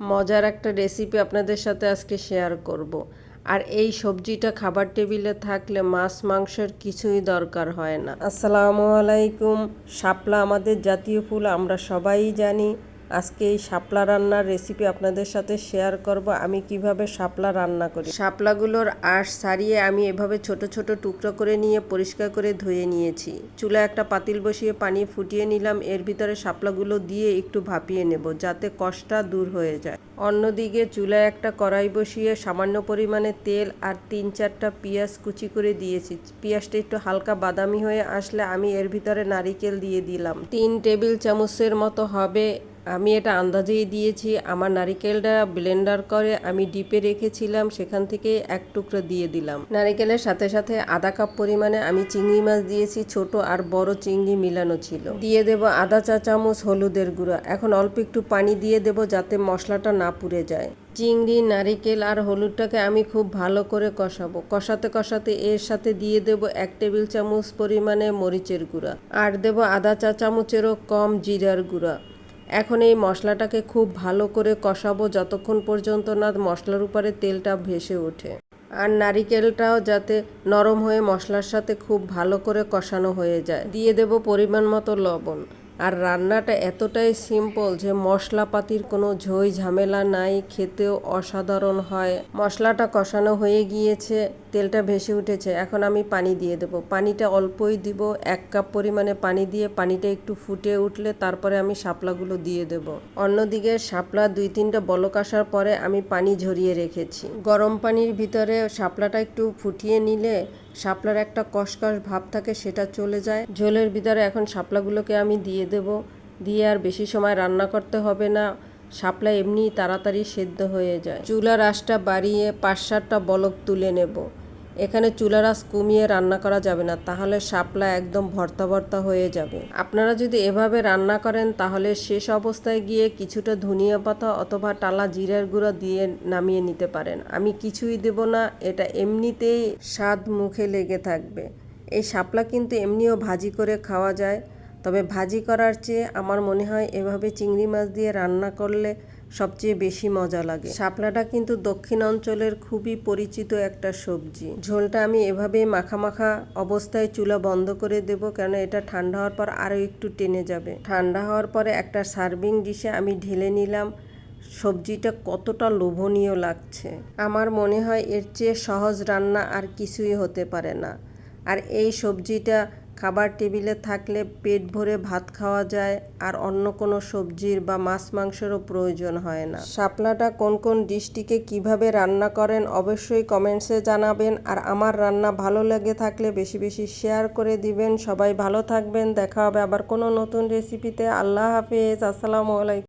মজার একটা রেসিপি আপনাদের সাথে আজকে শেয়ার করব। আর এই সবজিটা খাবার টেবিলে থাকলে মাছ, মাংসের কিছুই দরকার হয় না। আসসালামু আলাইকুম। শাপলা আমাদের জাতীয় ফুল, আমরা সবাই জানি। আজকে এই শাপলা রান্নার রেসিপি আপনাদের সাথে শেয়ার করব। আমি কীভাবে শাপলা রান্না করি? শাপলাগুলোর আঁশ সারিয়ে আমি এভাবে ছোট ছোট টুকরো করে নিয়ে পরিষ্কার করে ধুয়ে নিয়েছি। চুলা একটা পাতিল বসিয়ে পানি ফুটিয়ে নিলাম। এর ভিতরে শাপলাগুলো দিয়ে একটু ভাপিয়ে নেব যাতে কষ্টটা দূর হয়ে যায়। অন্যদিকে চুলায় একটা কড়াই বসিয়ে সামান্য পরিমাণে তেল আর তিন চারটা পেঁয়াজ কুচি করে দিয়েছি। পেঁয়াজটা একটু হালকা বাদামি হয়ে আসলে আমি এর ভিতরে নারিকেল দিয়ে দিলাম। তিন টেবিল চামচের মতো হবে আমি এটা আন্দাজেই দিয়েছি। আমার নারিকেলটা ব্লেন্ডার করে আমি ডিপে রেখেছিলাম, সেখান থেকে এক টুকরো দিয়ে দিলাম। নারিকেলের সাথে সাথে আধা কাপ পরিমাণে আমি চিংড়ি মাছ দিয়েছি, ছোট আর বড় চিংড়ি মিলানো ছিল। দিয়ে দেব আধা চা চামচ হলুদের গুঁড়া। এখন অল্প একটু পানি দিয়ে দেব যাতে মশলাটা না পুড়ে যায়। চিংড়ি, নারিকেল আর হলুদটাকে আমি খুব ভালো করে কষাবো। কষাতে কষাতে এর সাথে দিয়ে দেব এক টেবিল চামচ পরিমাণে মরিচের গুঁড়া। আর দেব আধা চা চামচেরও কম জিরার গুঁড়া। এখন এই মশলাটাকে খুব ভালো করে কষাবো যতক্ষণ পর্যন্ত না মশলার উপরে তেলটা ভেসে ওঠে। আর নারিকেলটাও যাতে নরম হয়ে মশলার সাথে খুব ভালো করে কষানো হয়ে যায়। দিয়ে দেব পরিমাণ মতো লবণ। আর রান্নাটা এতটাই সিম্পল যে মশলাপাতির কোনো ঝই ঝামেলা নাই, খেতেও অসাধারণ হয়। মশলাটা কষানো হয়ে গিয়েছে, তেলটা ভেসে উঠেছে। এখন আমি পানি দিয়ে দেব। পানিটা অল্পই দিব, এক কাপ পরিমাণে পানি দিয়ে পানিটা একটু ফুটে উঠলে তারপরে আমি শাপলাগুলো দিয়ে দেব। অন্যদিকে শাপলা দুই তিনটা বলক আসার পরে আমি পানি ঝরিয়ে রেখেছি। গরম পানির ভিতরে শাপলাটা একটু ফুটিয়ে নিলে শাপলার একটা কষকষ ভাব থাকে, সেটা চলে যায়। ঝোলের ভিতরে এখন শাপলাগুলোকে আমি দিয়ে দেব, দিয়ে আর বেশি সময় রান্না করতে হবে না। শাপলা এমনি তাড়াতাড়ি সেদ্ধ হয়ে যায়। চুলার আঁশটা বাড়িয়ে পাঁচ সাতটা বলক তুলে নেব। এখানে চুলার আঁচ কমিয়ে রান্না করা যাবে না, তাহলে শাপলা একদম ভর্তা ভর্তা হয়ে যাবে। আপনারা যদি এভাবে রান্না করেন, তাহলে শেষ অবস্থায় গিয়ে কিছুটা ধনিয়া পাতা অথবা টালা জিরার গুঁড়ো দিয়ে নামিয়ে নিতে পারেন। আমি কিছুই দেব না, এটা এমনিতেই স্বাদ মুখে লেগে থাকবে। এই শাপলা কিন্তু এমনিও ভাজি করে খাওয়া যায়। তবে ভাজি করার চেয়ে আমার মনে হয় এভাবে চিংড়ি মাছ দিয়ে রান্না করলে সবচেয়ে বেশি মজা লাগে। শাপলাটা কিন্তু দক্ষিণ অঞ্চলের খুবই পরিচিত একটা সবজি। ঝোলটা আমি এভাবেই মাখা অবস্থায় চুলা বন্ধ করে দেব কেন এটা ঠান্ডা হওয়ার পর আরও একটু টেনে যাবে। ঠান্ডা হওয়ার পরে একটা সার্ভিং ডিশে আমি ঢেলে নিলাম। সবজিটা কতটা লোভনীয় লাগছে। আমার মনে হয় এর চেয়ে সহজ রান্না আর কিছুই হতে পারে না। আর এই সবজিটা খাবার টেবিলে থাকলে পেট ভরে ভাত খাওয়া যায় আর অন্য কোনো সবজির বা মাছ মাংসেরও প্রয়োজন হয় না। শাপলাটা কোন কোন ডিশটিকে কীভাবে রান্না করেন অবশ্যই কমেন্টসে জানাবেন আর আমার রান্না ভালো লাগে থাকলে বেশি বেশি শেয়ার করে দিবেন। সবাই ভালো থাকবেন। দেখা হবে আবার কোনো নতুন রেসিপিতে। আল্লাহ হাফেজ। আসসালামু আলাইকুম।